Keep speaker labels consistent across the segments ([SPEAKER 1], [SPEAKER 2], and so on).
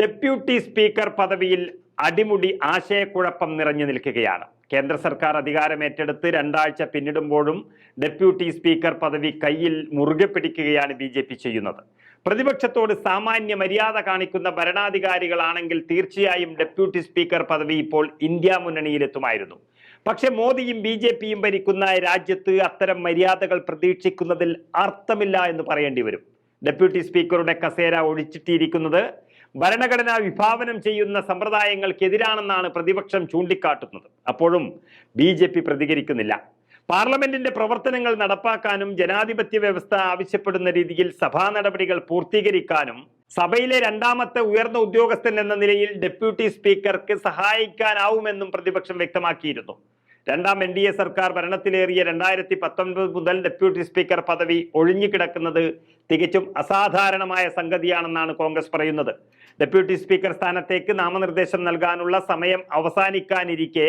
[SPEAKER 1] Deputy speaker പദവിയിൽ അടിമുടി ആശയക്കുഴപ്പം നിറഞ്ഞു നിൽക്കുകയാണ്. കേന്ദ്ര സർക്കാർ അധികാരമേറ്റെടുത്ത് രണ്ടാഴ്ച പിന്നിടുമ്പോഴും ഡെപ്യൂട്ടി സ്പീക്കർ പദവി കയ്യിൽ മുറുകെ പിടിക്കുകയാണ് ബി ചെയ്യുന്നത്. പ്രതിപക്ഷത്തോട് സാമാന്യ മര്യാദ കാണിക്കുന്ന ഭരണാധികാരികളാണെങ്കിൽ തീർച്ചയായും ഡെപ്യൂട്ടി സ്പീക്കർ പദവി ഇപ്പോൾ ഇന്ത്യ മുന്നണിയിലെത്തുമായിരുന്നു. പക്ഷെ മോദിയും ബി ജെ പിയും ഭരിക്കുന്ന രാജ്യത്ത് അത്തരം മര്യാദകൾ പ്രതീക്ഷിക്കുന്നതിൽ അർത്ഥമില്ല എന്ന് പറയേണ്ടി വരും. ഡെപ്യൂട്ടി സ്പീക്കറുടെ കസേര ഒഴിച്ചിട്ടിരിക്കുന്നത് ഭരണഘടന വിഭാവനം ചെയ്യുന്ന സമ്പ്രദായങ്ങൾക്കെതിരാണെന്നാണ് പ്രതിപക്ഷം ചൂണ്ടിക്കാട്ടുന്നത്. അപ്പോഴും ബി ജെ പി പ്രതികരിക്കുന്നില്ല. പാർലമെന്റിന്റെ പ്രവർത്തനങ്ങൾ നടപ്പാക്കാനും ജനാധിപത്യ വ്യവസ്ഥ ആവശ്യപ്പെടുന്ന രീതിയിൽ സഭാ നടപടികൾ പൂർത്തീകരിക്കാനും സഭയിലെ രണ്ടാമത്തെ ഉയർന്ന ഉദ്യോഗസ്ഥൻ എന്ന നിലയിൽ ഡെപ്യൂട്ടി സ്പീക്കർക്ക് സഹായിക്കാനാവുമെന്നും പ്രതിപക്ഷം വ്യക്തമാക്കിയിരുന്നു. രണ്ടാം എൻ ഡി എ സർക്കാർ ഭരണത്തിലേറിയ രണ്ടായിരത്തി പത്തൊൻപത് മുതൽ ഡെപ്യൂട്ടി സ്പീക്കർ പദവി ഒഴിഞ്ഞുകിടക്കുന്നത് തികച്ചും അസാധാരണമായ സംഗതിയാണെന്നാണ് കോൺഗ്രസ് പറയുന്നത്. ഡെപ്യൂട്ടി സ്പീക്കർ സ്ഥാനത്തേക്ക് നാമനിർദ്ദേശം നൽകാനുള്ള സമയം അവസാനിക്കാനിരിക്കെ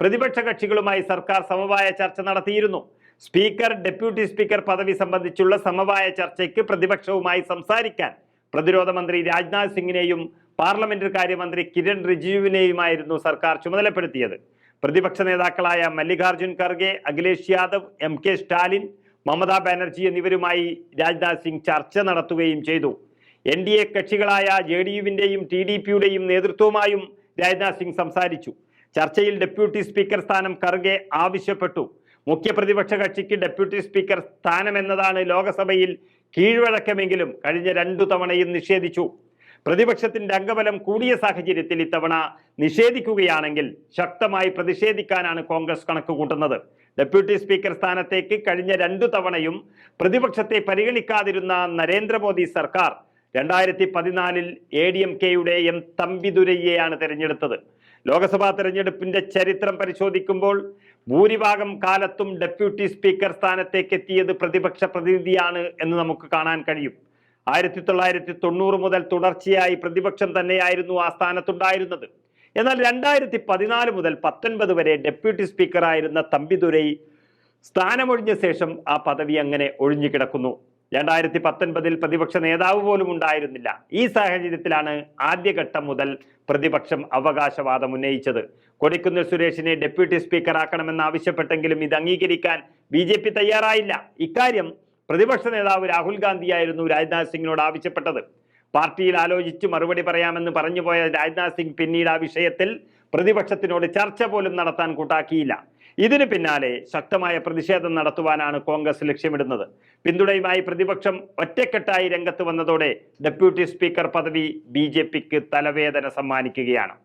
[SPEAKER 1] പ്രതിപക്ഷ കക്ഷികളുമായി സർക്കാർ സമവായ ചർച്ച നടത്തിയിരുന്നു. സ്പീക്കർ ഡെപ്യൂട്ടി സ്പീക്കർ പദവി സംബന്ധിച്ചുള്ള സമവായ ചർച്ചയ്ക്ക് പ്രതിപക്ഷവുമായി സംസാരിക്കാൻ പ്രതിരോധ മന്ത്രി രാജ്നാഥ് സിംഗിനെയും പാർലമെന്ററി കാര്യമന്ത്രി കിരൺ റിജിജുവിനെയുമായിരുന്നു സർക്കാർ ചുമതലപ്പെടുത്തിയത്. പ്രതിപക്ഷ നേതാക്കളായ മല്ലികാർജുൻ ഖർഗെ അഖിലേഷ് യാദവ് എം കെ സ്റ്റാലിൻ മമതാ ബാനർജി എന്നിവരുമായി രാജ്നാഥ് സിംഗ് ചർച്ച നടത്തുകയും ചെയ്തു. എൻ ഡി എ കക്ഷികളായ ജെ ഡി യുവിന്റെയും ടി ഡി പിയുടെയും നേതൃത്വവുമായും രാജ്നാഥ് സിംഗ് സംസാരിച്ചു. ചർച്ചയിൽ ഡെപ്യൂട്ടി സ്പീക്കർ സ്ഥാനം ഖർഗെ ആവശ്യപ്പെട്ടു. മുഖ്യപ്രതിപക്ഷ കക്ഷിക്ക് ഡെപ്യൂട്ടി സ്പീക്കർ സ്ഥാനം എന്നതാണ് ലോകസഭയിൽ കീഴ്വഴക്കമെങ്കിലും കഴിഞ്ഞ രണ്ടു തവണയും നിഷേധിച്ചു. പ്രതിപക്ഷത്തിന്റെ അംഗബലം കൂടിയ സാഹചര്യത്തിൽ ഇത്തവണ നിഷേധിക്കുകയാണെങ്കിൽ ശക്തമായി പ്രതിഷേധിക്കാനാണ് കോൺഗ്രസ് കണക്ക് കൂട്ടുന്നത്. ഡെപ്യൂട്ടി സ്പീക്കർ സ്ഥാനത്തേക്ക് കഴിഞ്ഞ രണ്ടു തവണയും പ്രതിപക്ഷത്തെ പരിഗണിക്കാതിരുന്ന നരേന്ദ്രമോദി സർക്കാർ രണ്ടായിരത്തി പതിനാലിൽ എ ഡി എം കെയുടെ എം തമ്പിദുരയ്യയാണ് തിരഞ്ഞെടുത്തത്. ലോക്സഭാ തെരഞ്ഞെടുപ്പിന്റെ ചരിത്രം പരിശോധിക്കുമ്പോൾ ഭൂരിഭാഗം കാലത്തും ഡെപ്യൂട്ടി സ്പീക്കർ സ്ഥാനത്തേക്ക് എത്തിയത് പ്രതിപക്ഷ പ്രതിനിധിയാണ് എന്ന് നമുക്ക് കാണാൻ കഴിയും. ആയിരത്തി തൊള്ളായിരത്തി തൊണ്ണൂറ് മുതൽ തുടർച്ചയായി പ്രതിപക്ഷം തന്നെയായിരുന്നു ആ സ്ഥാനത്തുണ്ടായിരുന്നത്. എന്നാൽ രണ്ടായിരത്തി പതിനാല് മുതൽ പത്തൊൻപത് വരെ ഡെപ്യൂട്ടി സ്പീക്കറായിരുന്ന തമ്പിദുരൈ സ്ഥാനമൊഴിഞ്ഞ ശേഷം ആ പദവി അങ്ങനെ ഒഴിഞ്ഞുകിടക്കുന്നു രണ്ടായിരത്തി പത്തൊൻപതിൽ പ്രതിപക്ഷ നേതാവ് പോലും ഉണ്ടായിരുന്നില്ല. ഈ സാഹചര്യത്തിലാണ് ആദ്യഘട്ടം മുതൽ പ്രതിപക്ഷം അവകാശവാദം ഉന്നയിച്ചത്. കൊടിക്കുന്നിൽ സുരേഷിനെ ഡെപ്യൂട്ടി സ്പീക്കറാക്കണമെന്ന് ആവശ്യപ്പെട്ടെങ്കിലും ഇത് അംഗീകരിക്കാൻ ബി തയ്യാറായില്ല. ഇക്കാര്യം പ്രതിപക്ഷ നേതാവ് രാഹുൽ ഗാന്ധിയായിരുന്നു രാജ്നാഥ് സിംഗിനോട് ആവശ്യപ്പെട്ടത്. പാർട്ടിയിൽ ആലോചിച്ച് മറുപടി പറയാമെന്ന് പറഞ്ഞുപോയ രാജ്നാഥ് സിംഗ് പിന്നീട് ആ വിഷയത്തിൽ പ്രതിപക്ഷത്തിനോട് ചർച്ച പോലും നടത്താൻ കൂട്ടാക്കിയില്ല. ഇതിന് പിന്നാലെ ശക്തമായ പ്രതിഷേധം നടത്തുവാനാണ് കോൺഗ്രസ് ലക്ഷ്യമിടുന്നത്. പിന്തുണയുമായി പ്രതിപക്ഷം ഒറ്റക്കെട്ടായി രംഗത്ത് വന്നതോടെ ഡെപ്യൂട്ടി സ്പീക്കർ പദവി ബി തലവേദന സമ്മാനിക്കുകയാണ്.